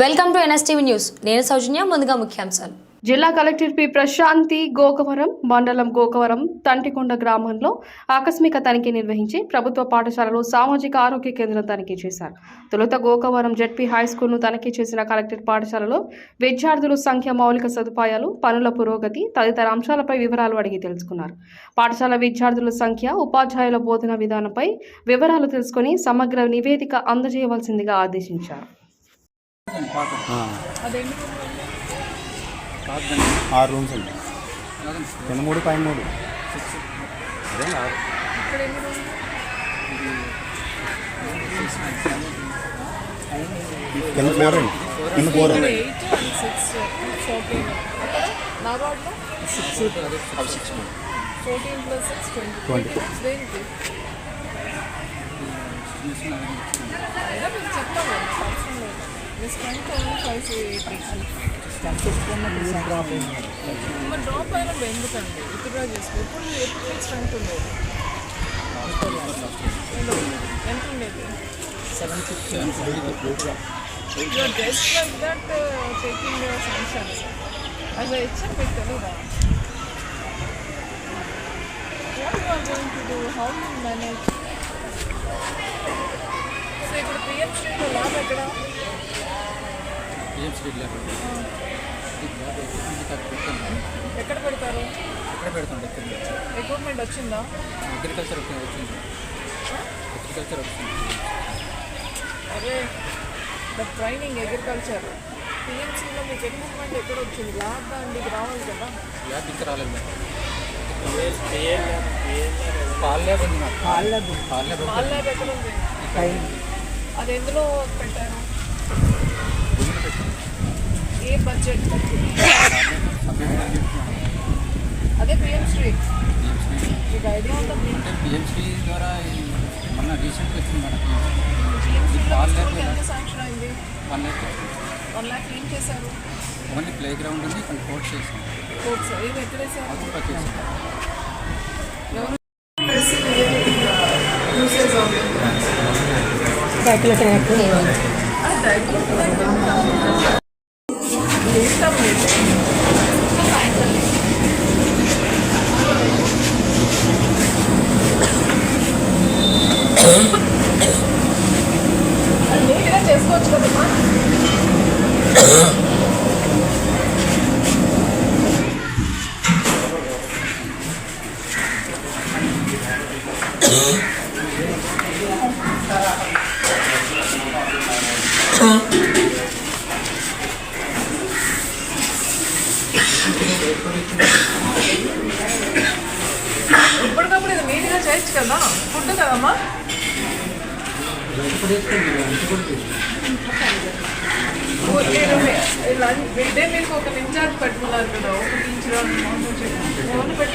Welcome to NSTV news. నేను సౌజన్య ముందుగా ముఖ్యాంశాలు. జిల్లా కలెక్టర్ పి ప్రశాంతి గోకవరం మండలం గోకవరం తంటికొండ గ్రామంలో ఆకస్మిక తనిఖీ నిర్వహించి ప్రభుత్వ పాఠశాలలో సామాజిక ఆరోగ్య కేంద్రం తనిఖీ చేశారు. తొలుత గోకవరం జెడ్పీ హై స్కూల్ను తనిఖీ చేసిన కలెక్టర్ పాఠశాలలో విద్యార్థుల సంఖ్య మౌలిక సదుపాయాలు పనుల పురోగతి తదితర అంశాలపై వివరాలు అడిగి తెలుసుకున్నారు. పాఠశాల విద్యార్థుల సంఖ్య ఉపాధ్యాయుల బోధన విధానంపై వివరాలు తెలుసుకుని సమగ్ర నివేదిక అందజేయవలసిందిగా ఆదేశించారు. ఆరు రూమ్స్ అండి కింద మూడు పైన మూడు అదే ఆరు కింద ఫోర్ అండి కింద ఫోర్ అండి ఎయిట్ లేదు మీ స్ట్రెంత్ ఓన్లీ ఫైవ్ ఎయిటీ మరి డ్రాప్ అయినా ఎందుకండి విత్డ్రా చేసుకో ఇప్పుడు ఎప్పుడు మీకు స్ట్రెంత్ ఉండేది ఏంటో, ఎంత ఉండేది You're just like that uh, taking your sanctions. As a HM, మీకు తెలీదా? What you are going to do? How you manage? So ఇప్పుడు పిఎం స్ట్రీట్లో ల్యాబ్ ఎక్కడ పిఎం స్ట్రీట్ ల్యాబ్ ఎక్కడ పెడతారు ఎక్కడ ఎక్కడ ఎక్విప్మెంట్ వచ్చిందా అగ్రికల్చర్ వచ్చింది అగ్రికల్చర్ వచ్చింది అరే ద ట్రైనింగ్ అగ్రికల్చర్ పిఎంసీలో మీకు ఎక్విప్మెంట్ ఎక్కడ వచ్చింది ల్యాబ్ దానికి రావాలి కదా ల్యాబ్ ఇంకా రాలేదు పాల ల్యాబ్ ఉంది పాల ల్యాబ్ పాల్ ల్యాబ్ ఎక్కడ ఉంది అది ఎందులో పెట్టారు? ఏ బడ్జెట్ అదే పిఎం స్ట్రీట్ మీకు ఐడియా ఉందా అంటే పిఎంసీ ద్వారా ఈ మొన్న రీసెంట్గా వచ్చింది మనకి పిఎం ఎంత శాంక్షన్ అయింది? వన్ ల్యాక్ వన్ ల్యాక్ ఏం చేశారు? ఓన్లీ ప్లే గ్రౌండ్ ఉంది కొన్ని కోర్ట్ చేసాం కోర్ట్స్ ఏం ఎక్కడేశారు అది చేసాం ఎవరు? ఇష్టం లేదు అది నీట్గా చేసుకోవచ్చు కదమ్మా ఇప్పటికప్పుడు ఇది నీట్గా చేయొచ్చు కదా. ఫుడ్ కదమ్మా? లంచ్ మిడ్ డే మీకు ఒక ఇన్ఛార్జ్ పెట్టుకున్నారు కదా ఒక టీచర్